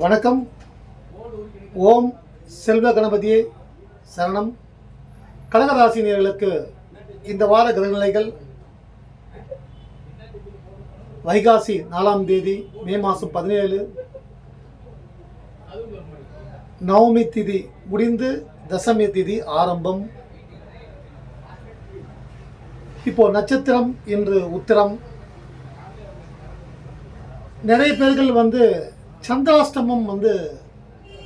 வணக்கம். ஓம் செல்வ கணபதியே சரணம். கடகராசினியர்களுக்கு இந்த வார கிரகநிலைகள். வைகாசி நாலாம் தேதி மே மாதம் பதினேழு. நவமி திதி முடிந்து தசமி திதி ஆரம்பம். இப்போ நட்சத்திரம் இன்று உத்திரம். நிறைய பேர்கள் வந்து சந்திராஷ்டமம் வந்து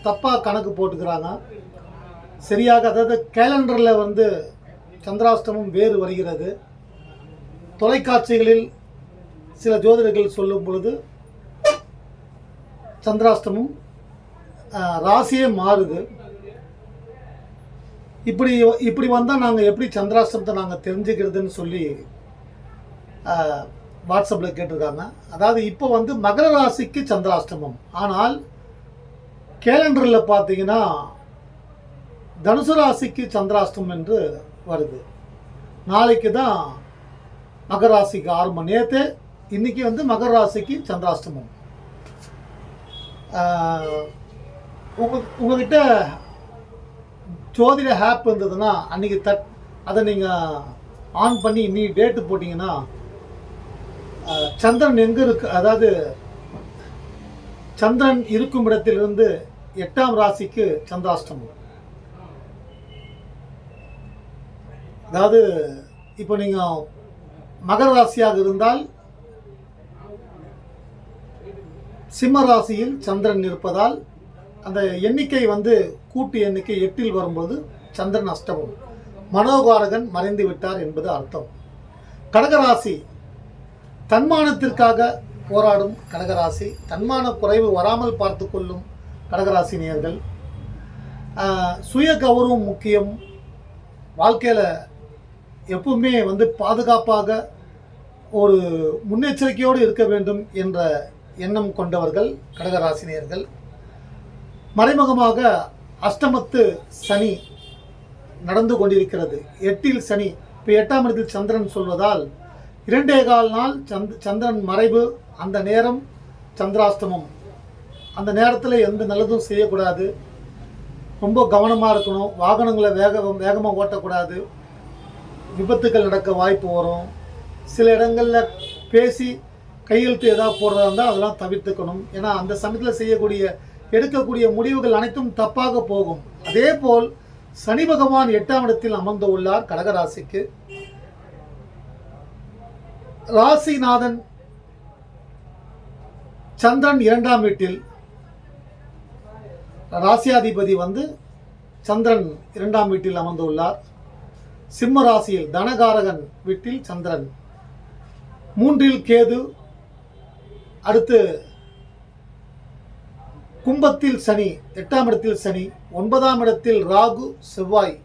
தப்பாக கணக்கு போட்டுக்கிறாங்க. சரியாக அதாவது கேலண்டரில் வந்து சந்திராஷ்டமம் வேறு வருகிறது. தொலைக்காட்சிகளில் சில ஜோதிடர்கள் சொல்லும் பொழுது சந்திராஷ்டமம் ராசியே மாறுது. இப்படி இப்படி வந்தால் நாங்கள் எப்படி சந்திராஷ்டமத்தை நாங்கள் தெரிஞ்சுக்கிறதுன்னு சொல்லி வாட்ஸ்அப்பில் கேட்டிருக்காங்க அதாவது இப்போ வந்து மகர ராசிக்கு சந்திராஷ்டமம். ஆனால் கேலண்டரில் பார்த்தீங்கன்னா தனுசு ராசிக்கு சந்திராஷ்டமம் என்று வருது. நாளைக்கு தான் மகர ராசிக்கு மணி. நேற்று இன்னைக்கு வந்து மகர ராசிக்கு சந்திராஷ்டமம். உங்கள் உங்க உங்ககிட்ட ஜோதிட ஹேப் இருந்ததுன்னா அன்னைக்கு தட் அதை நீங்கள் ஆன் பண்ணி இன்னி டேட்டு போட்டிங்கன்னா சந்திரன் எங்கே இருக்கு அதாவது சந்திரன் இருக்கும் இடத்திலிருந்து எட்டாம் ராசிக்கு சந்திராஷ்டமம். அதாவது இப்போ நீங்கள் மகர ராசியாக இருந்தால் சிம்ம ராசியில் சந்திரன் இருப்பதால் அந்த எண்ணிக்கை வந்து கூட்டு எண்ணிக்கை எட்டில் வரும்போது சந்திரன் அஷ்டமம். மனோகாரகன் மறைந்து விட்டார் என்பது அர்த்தம். கடகராசி தன்மானத்திற்காக போராடும் கடகராசி தன்மான குறைவு வராமல் பார்த்து கொள்ளும் கடகராசி நேர்கள் சுய கௌரவம் முக்கியம். வாழ்க்கையில் எப்பவுமே வந்து பாதுகாப்பாக ஒரு முன்னெச்சரிக்கையோடு இருக்க வேண்டும் என்ற எண்ணம் கொண்டவர்கள் கடகராசினியர்கள் மறைமுகமாக அஷ்டமத்து சனி நடந்து கொண்டிருக்கிறது. எட்டில் சனி இப்போ எட்டாம் இடத்தில் சந்திரன் சொல்வதால் இரண்டே கால் நாள் சந்த் சந்திரன் மறைவு அந்த நேரம் சந்திராஷ்டமம். அந்த நேரத்தில் எந்த நல்லதும் செய்யக்கூடாது. ரொம்ப கவனமாக இருக்கணும். வாகனங்களை வேக வேகமாக ஓட்டக்கூடாது. விபத்துக்கள் நடக்க வாய்ப்பு வரும். சில இடங்களில் பேசி கையெழுத்து ஏதாவது போடுறதா இருந்தால் அதெல்லாம் தவிர்த்துக்கணும். ஏன்னா அந்த சமயத்தில் செய்யக்கூடிய எடுக்கக்கூடிய முடிவுகள் அனைத்தும் தப்பாக போகும். அதே போல் சனி பகவான் எட்டாம் இடத்தில் அமர்ந்து உள்ளார் கடகராசிக்கு. ராசிநாதன் சந்திரன் இரண்டாம் வீட்டில் ராசியாதிபதி வந்து சந்திரன் இரண்டாம் வீட்டில் அமர்ந்துள்ளார். சிம்ம ராசியில் தனகாரகன் வீட்டில் சந்திரன். மூன்றில் கேது அடுத்து கும்பத்தில் சனி எட்டாம் இடத்தில் சனி ஒன்பதாம் இடத்தில் ராகு செவ்வாய்.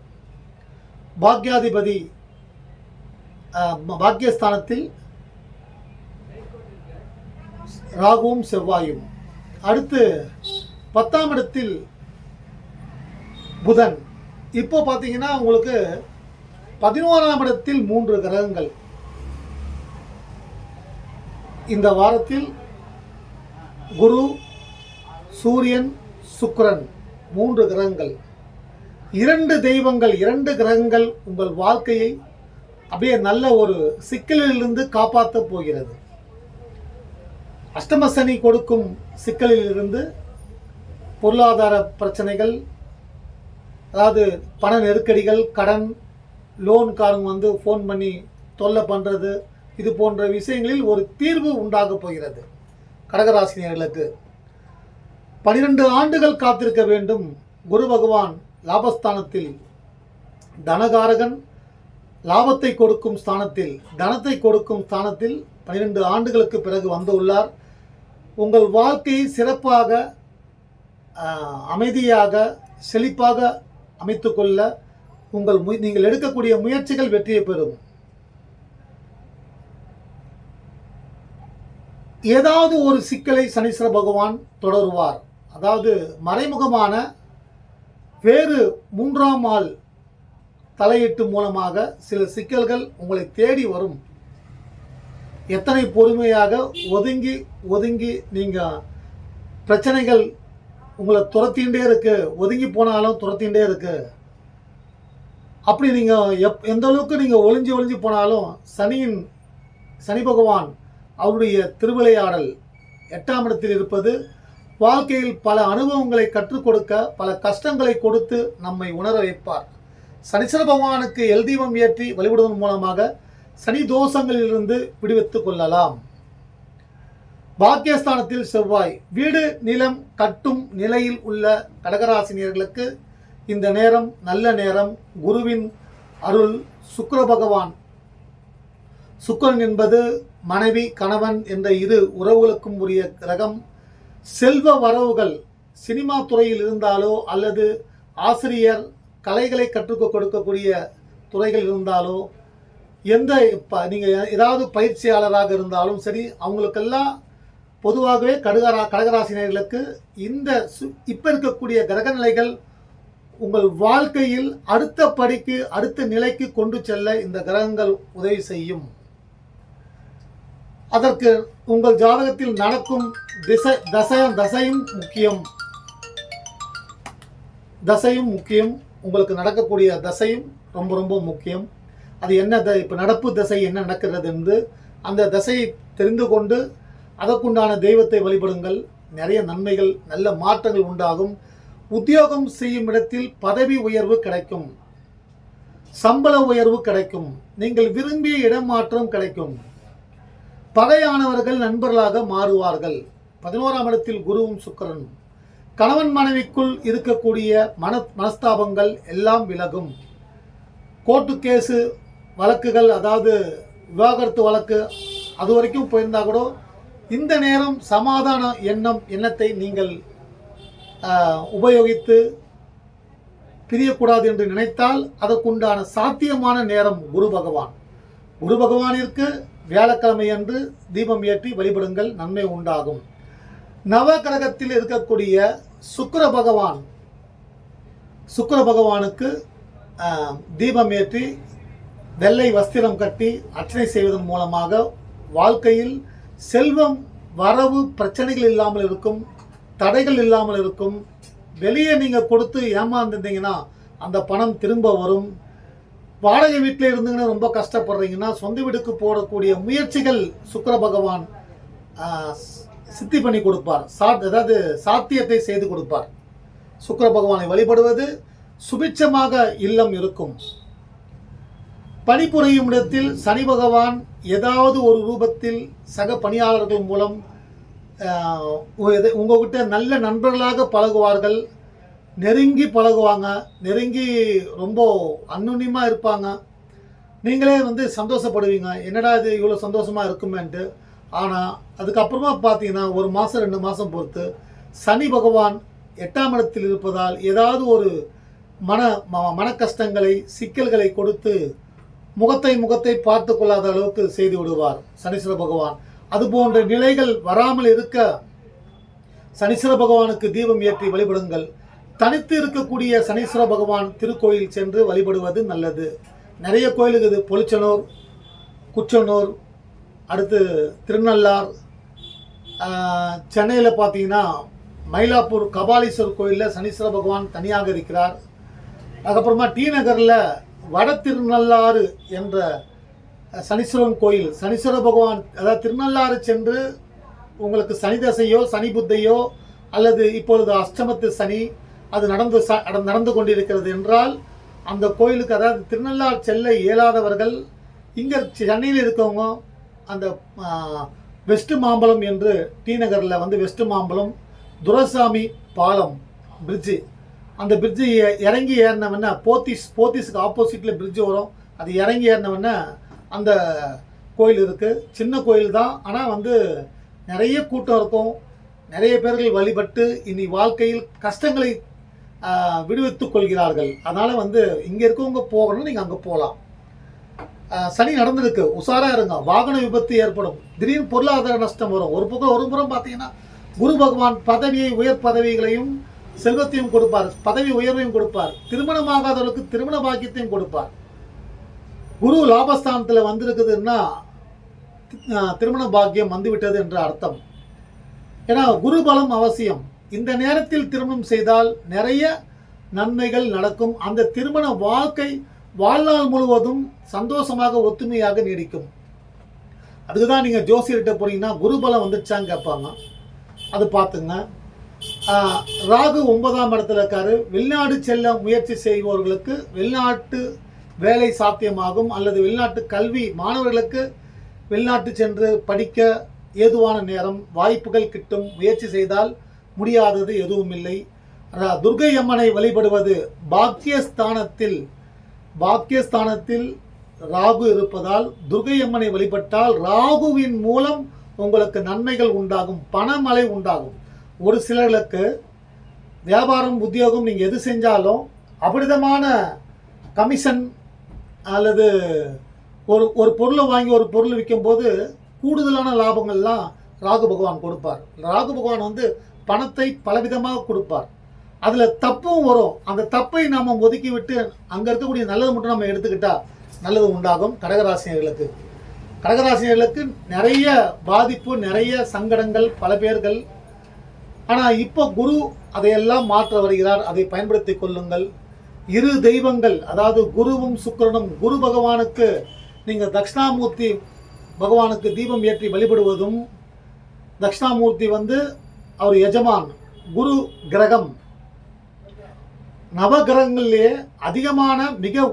பாக்யாதிபதி பாக்யஸ்தானத்தில் ராகுவும் செவ்வாயும். அடுத்து பத்தாம் இடத்தில் புதன். இப்போ பார்த்தீங்கன்னா உங்களுக்கு பதினோராம் இடத்தில் மூன்று கிரகங்கள். இந்த வாரத்தில் குரு சூரியன் சுக்ரன் மூன்று கிரகங்கள். இரண்டு தெய்வங்கள் இரண்டு கிரகங்கள் உங்கள் வாழ்க்கையை அப்படியே நல்ல ஒரு சிக்கலிலிருந்து காப்பாற்றப் போகிறது. அஷ்டம சனி கொடுக்கும் சிக்கலிலிருந்து பொருளாதார பிரச்சனைகள் அதாவது பண நெருக்கடிகள் கடன் லோன்காரங்க வந்து ஃபோன் பண்ணி தொல்லை பண்ணுறது இது போன்ற விஷயங்களில் ஒரு தீர்வு உண்டாகப் போகிறது. கடகராசினியர்களுக்கு பனிரெண்டு ஆண்டுகள் காத்திருக்க வேண்டும். குரு பகவான் லாபஸ்தானத்தில் தனகாரகன் லாபத்தை கொடுக்கும் ஸ்தானத்தில் தனத்தை கொடுக்கும் ஸ்தானத்தில் பனிரெண்டு ஆண்டுகளுக்கு பிறகு வந்துள்ளார் உங்கள் வாழ்க்கையை சிறப்பாக அமைதியாக செழிப்பாக அமைத்துக்கொள்ள உங்கள் மு நீங்கள் எடுக்கக்கூடிய முயற்சிகள் வெற்றியை பெறும். ஏதாவது ஒரு சிக்கலை சனீஸ்வர பகவான் தொடருவார். அதாவது மறைமுகமான வேறு மூன்றாம் ஆள் தலையீட்டு மூலமாக சில சிக்கல்கள் உங்களை தேடி வரும். எத்தனை பொறுமையாக ஒதுங்கி ஒதுங்கி நீங்கள் பிரச்சனைகள் உங்களை துரத்திகிட்டே இருக்கு ஒதுங்கி போனாலும் துரத்திகிட்டே இருக்கு. அப்படி நீங்கள் எப் எந்த அளவுக்கு நீங்கள் ஒளிஞ்சு ஒளிஞ்சு போனாலும் சனியின் சனி பகவான் அவருடைய திருவிளையாடல் எட்டாம் இடத்தில் இருப்பது வாழ்க்கையில் பல அனுபவங்களை கற்றுக் கொடுக்க பல கஷ்டங்களை கொடுத்து நம்மை உணர வைப்பார். சனீஸ்வர பகவானுக்கு எல் தீபம் ஏற்றி வழிபடுவதன் மூலமாக சனி தோஷங்களிலிருந்து விடுவித்துக் கொள்ளலாம். பாக்கியஸ்தானத்தில் செவ்வாய் வீடு நிலம் கட்டும் நிலையில் உள்ள கடகராசினியர்களுக்கு இந்த நேரம் நல்ல நேரம். குருவின் அருள் சுக்கர பகவான். சுக்கிரன் என்பது மனைவி கணவன் என்ற இரு உறவுகளுக்கும் உரிய கிரகம். செல்வ வரவுகள் சினிமா துறையில் இருந்தாலோ அல்லது ஆசிரியர் கலைகளை கற்றுக் கொடுக்கக்கூடிய துறைகள் இருந்தாலோ எந்த இப்போ நீங்கள் ஏதாவது பயிற்சியாளராக இருந்தாலும் சரி அவங்களுக்கெல்லாம் பொதுவாகவே கடகரா கடகராசினியர்களுக்கு இந்த சு இப்போ இருக்கக்கூடிய கிரக நிலைகள் உங்கள் வாழ்க்கையில் அடுத்த படிக்கு அடுத்த நிலைக்கு கொண்டு செல்ல இந்த கிரகங்கள் உதவி செய்யும். அதற்கு உங்கள் ஜாதகத்தில் நடக்கும் திசை தசை தசையும் முக்கியம். தசையும் முக்கியம். உங்களுக்கு நடக்கக்கூடிய தசையும் ரொம்ப ரொம்ப முக்கியம். அது என்ன த இப்போ நடப்பு தசை என்ன நடக்கிறது என்று அந்த தசையை தெரிந்து கொண்டு அதற்குண்டான தெய்வத்தை வழிபடுங்கள். நிறைய நன்மைகள் நல்ல மாற்றங்கள் உண்டாகும். உத்தியோகம் செய்யும் இடத்தில் பதவி உயர்வு கிடைக்கும். சம்பள உயர்வு கிடைக்கும். நீங்கள் விரும்பிய இடமாற்றம் கிடைக்கும். பகையானவர்கள் நண்பர்களாக மாறுவார்கள். பதினோராம் இடத்தில் குருவும் சுக்கரனும் கணவன் மனைவிக்குள் இருக்கக்கூடிய மன மனஸ்தாபங்கள் எல்லாம் விலகும். கோர்ட்டு கேஸு வழக்குகள் அதாவது விவாகரத்து வழக்கு அது வரைக்கும் போயிருந்தா கூட இந்த நேரம் சமாதான எண்ணம் எண்ணத்தை நீங்கள் உபயோகித்து பிரியக்கூடாது என்று நினைத்தால் அதற்குண்டான சாத்தியமான நேரம் குரு பகவான். குரு பகவானிற்கு வியாழக்கிழமை அன்று தீபம் ஏற்றி வழிபடுங்கள் நன்மை உண்டாகும். நவகிரகத்தில் இருக்கக்கூடிய சுக்கர பகவான் சுக்கர பகவானுக்கு தீபம் ஏற்றி வெள்ளை வஸ்திரம் கட்டி அர்ச்சனை செய்வதன் மூலமாக வாழ்க்கையில் செல்வம் வரவு பிரச்சனைகள் இல்லாமல் இருக்கும் தடைகள் இல்லாமல் இருக்கும். வெளியே நீங்கள் கொடுத்து ஏமாந்துருந்தீங்கன்னா அந்த பணம் திரும்ப வரும். வாடகை வீட்டில் இருந்தீங்கன்னா ரொம்ப கஷ்டப்படுறீங்கன்னா சொந்த வீட்டுக்கு போடக்கூடிய முயற்சிகள் சுக்கர பகவான் சித்தி பண்ணி கொடுப்பார். சா அதாவது சாத்தியத்தை செய்து கொடுப்பார். சுக்கர பகவானை வழிபடுவது சுபிட்சமாக இல்லம் இருக்கும். பணிபுரியும் இடத்தில் சனி பகவான் ஏதாவது ஒரு ரூபத்தில் சக பணியாளர்கள் மூலம் உங்ககிட்ட நல்ல நண்பர்களாக பழகுவார்கள் நெருங்கி பழகுவாங்க நெருங்கி ரொம்ப அன்னுன்யமாக இருப்பாங்க. நீங்களே வந்து சந்தோஷப்படுவீங்க. என்னடா இது இவ்வளோ சந்தோஷமாக இருக்குமேன்ட்டு. ஆனால் அதுக்கப்புறமா பார்த்தீங்கன்னா ஒரு மாதம் ரெண்டு மாதம் பொறுத்து சனி பகவான் எட்டாம் இடத்தில் இருப்பதால் ஏதாவது ஒரு மன ம- மன கஷ்டங்களை சிக்கல்களை கொடுத்து முகத்தை முகத்தை பார்த்து கொள்ளாத அளவுக்கு செய்து விடுவார் சனீஸ்வர பகவான். அது போன்ற நிலைகள் வராமல் இருக்க சனீஸ்வர பகவானுக்கு தீபம் ஏற்றி வழிபடுங்கள். தனித்து இருக்கக்கூடிய சனீஸ்வர பகவான் திருக்கோயில் சென்று வழிபடுவது நல்லது. நிறைய கோயிலுக்கு இது பொலிச்சனூர் குச்சனூர் அடுத்து திருநள்ளார் சென்னையில் பார்த்தீங்கன்னா மயிலாப்பூர் கபாலீஸ்வர் கோயிலில் சனீஸ்வர பகவான் தனியாக இருக்கிறார். அதுக்கப்புறமா டி நகரில் வட திருநள்ளாறு என்ற சனீஸ்வரன் கோயில் சனீஸ்வர பகவான் அதாவது திருநள்ளாறு சென்று உங்களுக்கு சனி தசையோ சனி புத்தையோ அல்லது இப்பொழுது அஷ்டமத்து சனி அது நடந்து ச நடந்து கொண்டிருக்கிறது என்றால் அந்த கோயிலுக்கு அதாவது திருநள்ளாறு செல்ல இயலாதவர்கள் இங்கே சென்னையில் இருக்கவங்க அந்த வெஸ்ட் மாம்பலம் என்று டி நகரில் வந்து வெஸ்ட் மாம்பலம் துரசாமி பாலம் பிரிட்ஜு அந்த பிரிட்ஜு இறங்கி ஏறினவொன்னே போத்தீஸ் போத்தீஸுக்கு ஆப்போசிட்டில் பிரிட்ஜு வரும். அது இறங்கி ஏறினவொன்னே அந்த கோயில் இருக்குது சின்ன கோயில் தான். ஆனால் வந்து நிறைய கூட்டம் இருக்கும். நிறைய பேர்கள் வழிபட்டு இனி வாழ்க்கையில் கஷ்டங்களை விடுவித்துக் கொள்கிறார்கள். அதனால் வந்து இங்கே இருக்கவங்க போகணும்னு நீங்கள் அங்கே போகலாம் சனி நடந்திருக்கு. உஷாராக இருங்க. வாகன விபத்து ஏற்படும். திடீர்னு பொருளாதார நஷ்டம் வரும். ஒரு பக்கம் ஒரு புறம் பார்த்தீங்கன்னா குரு பகவான் பதவியை உயர் பதவிகளையும் செல்வத்தையும் கொடுப்பார் பதவி உயர்வையும் கொடுப்பார் திருமணமாகாதவர்களுக்கு திருமண பாக்கியத்தையும் கொடுப்பார். குரு லாபஸ்தானத்தில் வந்திருக்குதுன்னா திருமண பாக்கியம் வந்துவிட்டது என்ற அர்த்தம். ஏன்னா குரு பலம் அவசியம். இந்த நேரத்தில் திருமணம் செய்தால் நிறைய நன்மைகள் நடக்கும். அந்த திருமண வாழ்க்கை வாழ்நாள் முழுவதும் சந்தோஷமாக ஒத்துமையாக நீடிக்கும். அதுக்கு தான் நீங்கள் ஜோசியர்கிட்ட போனீங்கன்னா குருபலம் வந்துடுச்சான்னு கேட்பாங்க. அது பார்த்துங்க. ராகு ஒன்பதாம் இடத்துல இருக்காரு. வெளிநாடு செல்ல முயற்சி செய்பவர்களுக்கு வெளிநாட்டு வேலை சாத்தியமாகும் அல்லது வெளிநாட்டு கல்வி மாணவர்களுக்கு வெளிநாட்டு சென்று படிக்க ஏதுவான நேரம் வாய்ப்புகள் கிட்டும் முயற்சி செய்தால் முடியாதது எதுவும் இல்லை. துர்கை துர்க்கை அம்மனை வழிபடுவது பாக்கியஸ்தானத்தில் பாக்கியஸ்தானத்தில் ராகு இருப்பதால் துர்க்கை அம்மனை வழிபட்டால் ராகுவின் மூலம் உங்களுக்கு நன்மைகள் உண்டாகும் பணமழை உண்டாகும். ஒரு சிலர்களுக்கு வியாபாரம் உத்தியோகம் நீங்கள் எது செஞ்சாலும் அபரிதமான கமிஷன் அல்லது ஒரு ஒரு பொருளை வாங்கி ஒரு பொருள் விற்கும்போது கூடுதலான லாபங்கள்லாம் ராகு பகவான் கொடுப்பார். ராகு பகவான் வந்து பணத்தை பலவிதமாக கொடுப்பார். அதில் தப்பும் வரும். அந்த தப்பை நாம் ஒதுக்கி விட்டு அங்கே இருக்கக்கூடிய நல்லது மட்டும் நம்ம எடுத்துக்கிட்டால் நல்லது உண்டாகும் கடகராசினியர்களுக்கு. கடகராசினியர்களுக்கு நிறைய பாதிப்பு நிறைய சங்கடங்கள் பல பேர்கள் ஆனால் இப்போ குரு அதையெல்லாம் மாற்ற வருகிறார். அதை பயன்படுத்தி கொள்ளுங்கள். இரு தெய்வங்கள் அதாவது குருவும் சுக்கிரனும் குரு பகவானுக்கு நீங்கள் தட்சிணாமூர்த்தி பகவானுக்கு தீபம் ஏற்றி வழிபடுவதும் தட்சிணாமூர்த்தி வந்து அவர் எஜமான் குரு கிரகம். நவகிரகங்கள்லேயே அதிகமான மிக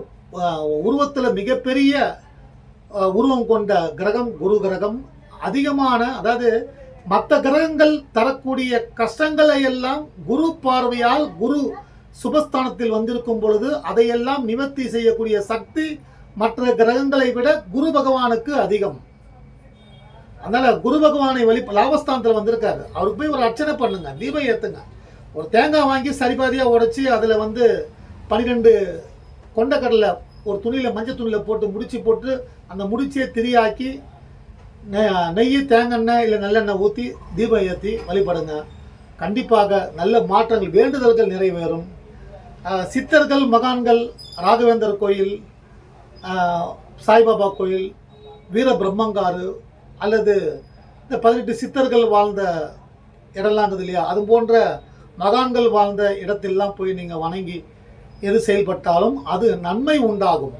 உருவத்தில் மிகப்பெரிய உருவம் கொண்ட கிரகம் குரு கிரகம். அதிகமான அதாவது மற்ற கிரகங்கள் தரக்கூடிய கஷ்டங்களை எல்லாம் குரு பார்வையால் குரு சுபஸ்தானத்தில் வந்திருக்கும் பொழுது அதையெல்லாம் நிவர்த்தி செய்யக்கூடிய சக்தி மற்ற கிரகங்களை விட குரு பகவானுக்கு அதிகம். அதனால குரு பகவானை வழி லாபஸ்தானத்தில் வந்திருக்காரு. அவருக்கு போய் ஒரு அர்ச்சனை பண்ணுங்க தீபம் ஏத்துங்க. ஒரு தேங்காய் வாங்கி சரிபாதியாக உடைச்சி அதில் வந்து பன்னிரெண்டு கொண்டக்கடலை ஒரு துணியில் மஞ்சள் துணியில் போட்டு முடிச்சு போட்டு அந்த முடிச்சியை திரியாக்கி நெய் தேங்காய் இல்லை நல்லெண்ணெய் ஊற்றி தீபம் ஏற்றி வழிபடுங்க. கண்டிப்பாக நல்ல மாற்றங்கள் வேண்டுதல்கள் நிறைவேறும். சித்தர்கள் மகான்கள் ராகவேந்தர் கோயில் சாய்பாபா கோயில் வீர பிரம்மங்காரு அல்லது இந்த பதினெட்டு சித்தர்கள் வாழ்ந்த இடம்லாம் இருக்குது இல்லையா? அது போன்ற மகான்கள் வாழ்ந்த இடத்திலாம் போய் நீங்கள் வணங்கி எது செயல்பட்டாலும் அது நன்மை உண்டாகும்.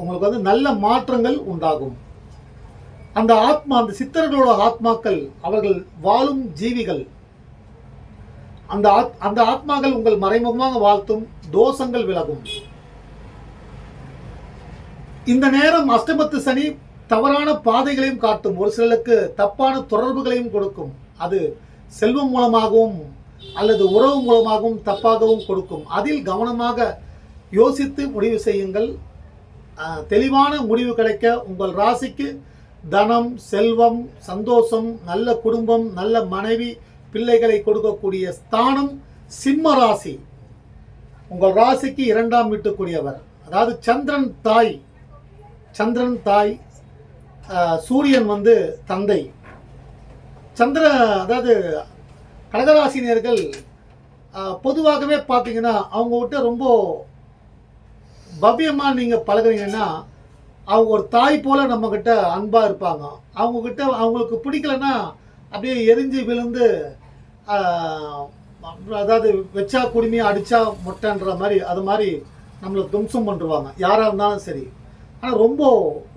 உங்களுக்கு வந்து நல்ல மாற்றங்கள் உண்டாகும். அந்த ஆத்மா அந்த சித்தர்களோட ஆத்மாக்கள் அவர்கள் வாழும் ஜீவிகள். அந்த ஆத்- அந்த ஆத்மாக்கள் உங்கள் மறைமுகமாக வாழ்த்தும் தோஷங்கள் விலகும். இந்த நேரம் அஷ்டமத்து சனி தவறான பாதைகளையும் காட்டும். ஒரு சிலருக்கு தப்பான தொடர்புகளையும் கொடுக்கும். அது செல்வம் மூலமாகவும் அல்லது உறவு மூலமாகவும் தப்பாகவும் கொடுக்கும். அதில் கவனமாக யோசித்து முடிவு செய்யுங்கள். ஆஹ், தெளிவான முடிவு கிடைக்க உங்கள் ராசிக்கு தனம் செல்வம் சந்தோஷம் நல்ல குடும்பம் நல்ல மனைவி பிள்ளைகளை கொடுக்கக்கூடிய ஸ்தானம் சிம்ம ராசி. உங்கள் ராசிக்கு இரண்டாம் வீட்டுக்குரியவர். அதாவது சந்திரன் தாய். சந்திரன் தாய் சூரியன் வந்து தந்தை. சந்திர அதாவது கடகராசினியர்கள் பொதுவாகவே பார்த்தீங்கன்னா அவங்ககிட்ட ரொம்ப பவ்யமாக நீங்கள் பழகுறீங்கன்னா அவங்க ஒரு தாய் போல நம்மக்கிட்ட அன்பாக இருப்பாங்க. அவங்கக்கிட்ட அவங்களுக்கு பிடிக்கலன்னா அப்படியே எரிஞ்சு விழுந்து அதாவது வச்சா குடுமி அடித்தா மொட்டைன்ற மாதிரி அது மாதிரி நம்மளை தும்சம் பண்ணுவாங்க யாராக இருந்தாலும் சரி. ஆனால் ரொம்ப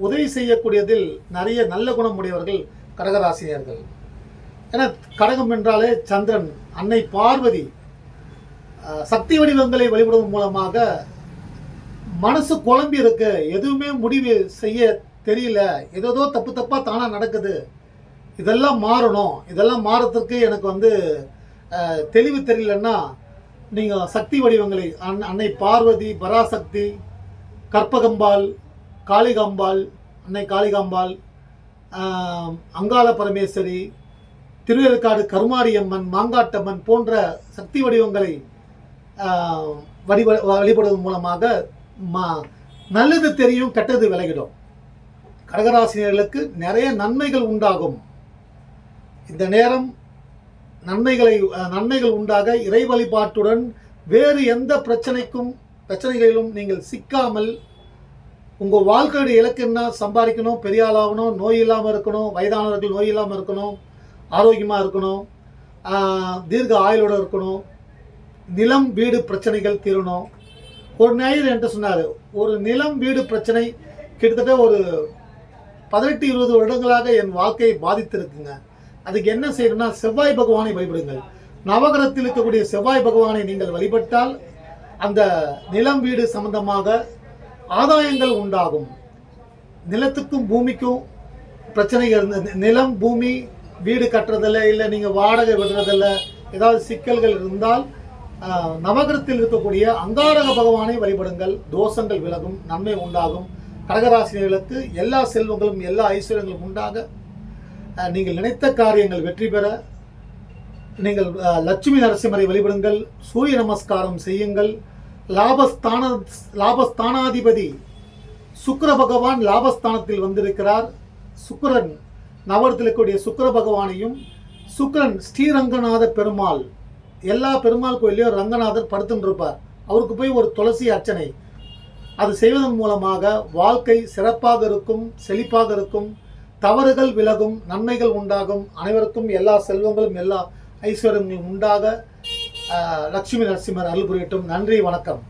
உதவி செய்யக்கூடியதில் நிறைய நல்ல குணமுடையவர்கள் கடகராசினியர்கள். ஏன்னா கடகம் என்றாலே சந்திரன் அன்னை பார்வதி சக்தி வடிவங்களை வழிபடுவதன் மூலமாக மனசு குழம்பி இருக்கு. எதுவுமே முடிவு செய்ய தெரியல. ஏதோ தப்பு தப்பாக தானாக நடக்குது. இதெல்லாம் மாறணும். இதெல்லாம் மாறத்துக்கு எனக்கு வந்து தெளிவு தெரியலன்னா நீங்கள் சக்தி வடிவங்களை அன் அன்னை பார்வதி பராசக்தி கற்பகம்பாள் காளிகாம்பாள் அன்னை காளிகாம்பாள் அங்காள பரமேஸ்வரி திருவேற்காடு கருமாரியம்மன் மாங்காட்டம்மன் போன்ற சக்தி வடிவங்களை ஆஹ், வழிப வழிபடுவதன் மூலமாக மா நல்லது தெரியும் கெட்டது விலகிடும். கடகராசினியர்களுக்கு நிறைய நன்மைகள் உண்டாகும். இந்த நேரம் நன்மைகளை நன்மைகள் உண்டாக இறை வழிபாட்டுடன் வேறு எந்த பிரச்சனைக்கும் பிரச்சனைகளிலும் நீங்கள் சிக்காமல் உங்கள் வாழ்க்கையுடைய இலக்கு என்ன? சம்பாதிக்கணும் பெரிய ஆளாகணும் நோய் இல்லாமல் இருக்கணும் வயதானவர்கள் நோய் இல்லாமல் இருக்கணும் ஆரோக்கியமாக இருக்கணும் தீர்க்க ஆயுளோடு இருக்கணும் நிலம் வீடு பிரச்சனைகள் தீரணும். ஒரு நேயர் என்கிட்ட சொன்னார் ஒரு நிலம் வீடு பிரச்சனை கிட்டத்தட்ட ஒரு பதினெட்டு இருபது வருடங்களாக என் வாழ்க்கையை பாதித்திருக்குங்க. அதுக்கு என்ன செய்யணும்னா செவ்வாய் பகவானை வழிபடுங்கள். நவகரத்தில் இருக்கக்கூடிய செவ்வாய் பகவானை நீங்கள் வழிபட்டால் அந்த நிலம் வீடு சம்பந்தமாக ஆதாயங்கள் உண்டாகும். நிலத்துக்கும் பூமிக்கும் பிரச்சனைகள் இருந்தது நிலம் பூமி வீடு கட்டுறதில்ல இல்லை நீங்கள் வாடகை விடுறதில்ல ஏதாவது சிக்கல்கள் இருந்தால் நவகிரத்தில் இருக்கக்கூடிய அங்காரக பகவானை வழிபடுங்கள். தோஷங்கள் விலகும் நன்மை உண்டாகும். கடகராசினியர்களுக்கு எல்லா செல்வங்களும் எல்லா ஐஸ்வர்யங்களும் உண்டாக. நீங்கள் நினைத்த காரியங்கள் வெற்றி பெற. நீங்கள் லட்சுமி நரசிம்மரை வழிபடுங்கள். சூரிய நமஸ்காரம் செய்யுங்கள். லாபஸ்தான லாபஸ்தானாதிபதி சுக்கர பகவான் லாபஸ்தானத்தில் வந்திருக்கிறார். சுக்கரன் நவரத்தில் இருக்கக்கூடிய சுக்கர பகவானையும் சுக்கரன் ஸ்ரீரங்கநாத பெருமாள் எல்லா பெருமாள் கோயிலையும் ரங்கநாதர் படுத்துன்ருப்பார் அவருக்கு போய் ஒரு துளசி அர்ச்சனை. அது செய்வதன் மூலமாக வாழ்க்கை சிறப்பாக இருக்கும் செழிப்பாக இருக்கும் தவறுகள் விலகும் நன்மைகள் உண்டாகும். அனைவருக்கும் எல்லா செல்வங்களும் எல்லா ஐஸ்வர்யங்களும் உண்டாக லட்சுமி நரசிம்மர் அருள் புரியட்டும் நன்றி வணக்கம்.